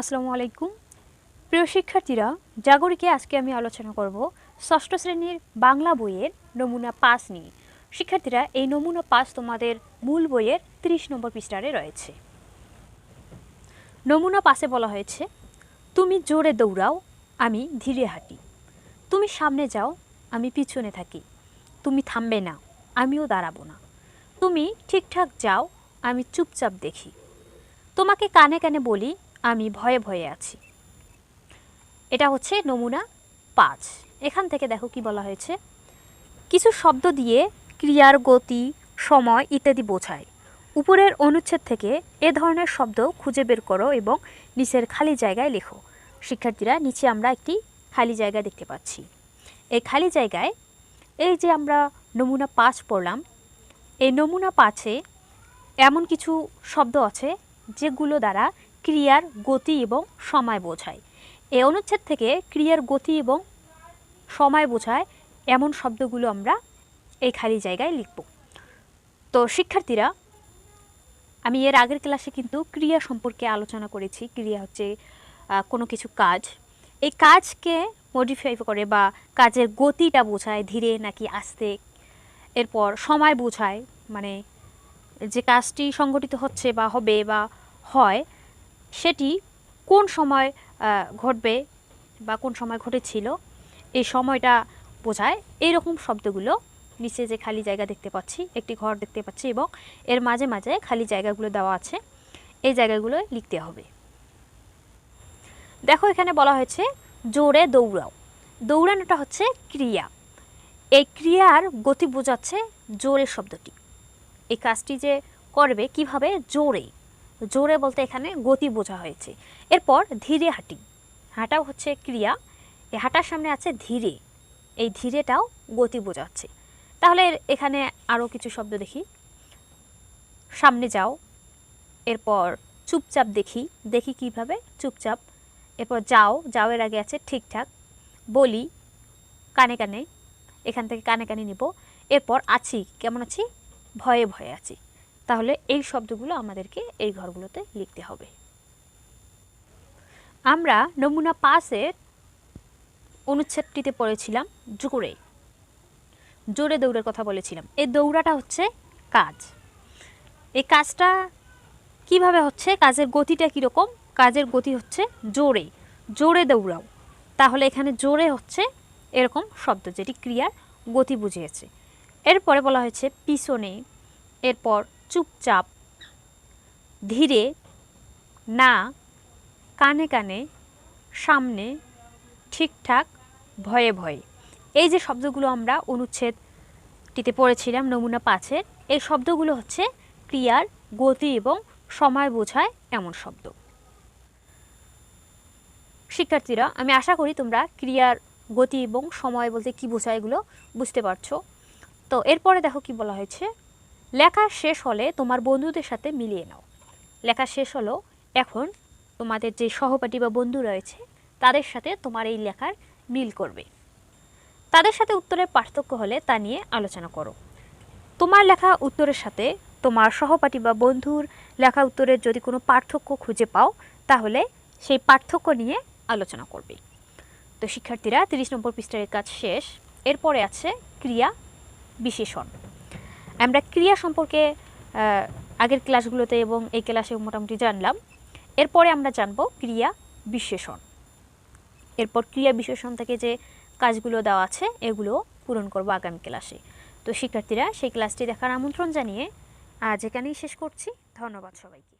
আসসালামু আলাইকুম। প্রিয় শিক্ষার্থীরা, জাগরিকে আজকে আমি আলোচনা করব ষষ্ঠ শ্রেণির বাংলা বইয়ের নমুনা পাস নিয়ে। শিক্ষার্থীরা, এই নমুনা পাস তোমাদের মূল বইয়ের 30 নম্বর পৃষ্ঠারে রয়েছে। নমুনা পাসে বলা হয়েছে, তুমি জোরে দৌড়াও, আমি ধীরে হাঁটি। তুমি সামনে যাও, আমি পিছনে থাকি। তুমি থামবে না, আমিও দাঁড়াবো না। তুমি ঠিকঠাক যাও, আমি চুপচাপ দেখি। তোমাকে কানে কানে বলি আমি ভয়ে ভয়ে আছি। এটা হচ্ছে নমুনা পাঁচ। এখান থেকে দেখো কি বলা হয়েছে। কিছু শব্দ দিয়ে ক্রিয়ার গতি, সময় ইত্যাদি বোঝায়। উপরের অনুচ্ছেদ থেকে এ ধরনের শব্দ খুঁজে বের করো এবং নিচের খালি জায়গায় লেখো। শিক্ষার্থীরা, নিচে আমরা একটি খালি জায়গা দেখতে পাচ্ছি। এই খালি জায়গায় এই যে আমরা নমুনা পাঁচ পড়লাম, এই নমুনা পাঁচে এমন কিছু শব্দ আছে যেগুলো দ্বারা ক্রিয়ার গতি এবং সময় বোঝায়। এই অনুচ্ছেদ থেকে ক্রিয়ার গতি এবং সময় বোঝায়, এমন শব্দগুলো আমরা এই খালি জায়গায় লিখব। তো শিক্ষার্থীরা, আমি এর আগের ক্লাসে কিন্তু ক্রিয়া সম্পর্কে আলোচনা করেছি। ক্রিয়া হচ্ছে কোনো কিছু কাজ। এই কাজকে মডিফাই করে বা কাজের গতিটা বোঝায় ধীরে নাকি আস্তে। এরপর সময় বোঝায় মানে যে কাজটি সংগঠিত হচ্ছে বা হবে বা হয় সেটি কোন সময় ঘটবে বা কোন সময় ঘটেছিল, এই সময়টা বোঝায়। এইরকম শব্দগুলো নিচে যে খালি জায়গা দেখতে পাচ্ছি, একটি ঘর দেখতে পাচ্ছি এবং এর মাঝে মাঝে খালি জায়গাগুলো দেওয়া আছে, এই জায়গাগুলো লিখতে হবে। দেখো এখানে বলা হয়েছে, জোরে দৌড়াও। দৌড়ানোটা হচ্ছে ক্রিয়া। এই ক্রিয়ার গতি বোঝাচ্ছে জোরে শব্দটি। এই কাজটি যে করবে কীভাবে? জোরে। জোরে বলতে এখানে গতি বোঝা হয়েছে। এরপর ধীরে হাঁটি। হাঁটাও হচ্ছে ক্রিয়া। এই হাঁটার সামনে আছে ধীরে। এই ধীরেটাও গতি বোঝাচ্ছে। তাহলে এখানে আরও কিছু শব্দ দেখি। সামনে যাও। এরপর চুপচাপ দেখি। দেখি কীভাবে? চুপচাপ। এরপর যাও। যাও এর আগে আছে ঠিকঠাক। বলি, কানে কানে। এখান থেকে কানে কানে নিব। এরপর আছি। কেমন আছি? ভয়ে ভয়ে আছি। তাহলে এই শব্দগুলো আমাদেরকে এই ঘরগুলোতে লিখতে হবে। আমরা নমুনা পাসের অনুচ্ছেদটিতে পড়েছিলাম জোরে। জোরে দৌড়ের কথা বলেছিলাম। এই দৌড়াটা হচ্ছে কাজ। এই কাজটা কীভাবে হচ্ছে? কাজের গতিটা কীরকম? কাজের গতি হচ্ছে জোরে। জোরে দৌড়াও। তাহলে এখানে জোরে হচ্ছে এরকম শব্দ যেটি ক্রিয়ার গতি বুঝিয়েছে। এরপরে বলা হয়েছে পিছনে। এরপর চুপচাপ। ধীরে, না, কানে কানে, সামনে, ঠিকঠাক, ভয়ে ভয়ে। এই যে শব্দগুলো আমরা অনুচ্ছেদটিতে পড়েছিলাম, নমুনা পাঁচের, এই শব্দগুলো হচ্ছে ক্রিয়ার গতি এবং সময় বোঝায় এমন শব্দ। শিক্ষার্থীরা, আমি আশা করি তোমরা ক্রিয়ার গতি এবং সময় বলতে কী বোঝায় এগুলো বুঝতে পারছ। তো এরপরে দেখো কি বলা হয়েছে। লেখা শেষ হলে তোমার বন্ধুদের সাথে মিলিয়ে নাও। লেখা শেষ হলো, এখন তোমাদের যে সহপাঠী বা বন্ধু রয়েছে, তাদের সাথে তোমার এই লেখার মিল করবে। তাদের সাথে উত্তরের পার্থক্য হলে তা নিয়ে আলোচনা করো। তোমার লেখা উত্তরের সাথে তোমার সহপাঠী বা বন্ধুর লেখা উত্তরের যদি কোনো পার্থক্য খুঁজে পাও, তাহলে সেই পার্থক্য নিয়ে আলোচনা করবে। তো শিক্ষার্থীরা, তিরিশ নম্বর পৃষ্ঠার কাজ শেষ। এরপরে আছে ক্রিয়া বিশেষণ। আমরা ক্রিয়া সম্পর্কে আগের ক্লাসগুলোতে এবং এই ক্লাসে মোটামুটি জানলাম। এরপরে আমরা জানব ক্রিয়া বিশেষণ। এরপর ক্রিয়া বিশেষণ থেকে যে কাজগুলো দেওয়া আছে, এগুলো পূরণ করব আগামী ক্লাসে। তো শিক্ষার্থীরা, সেই ক্লাসটি দেখার আমন্ত্রণ জানিয়ে আজ এখানেই শেষ করছি। ধন্যবাদ সবাইকে।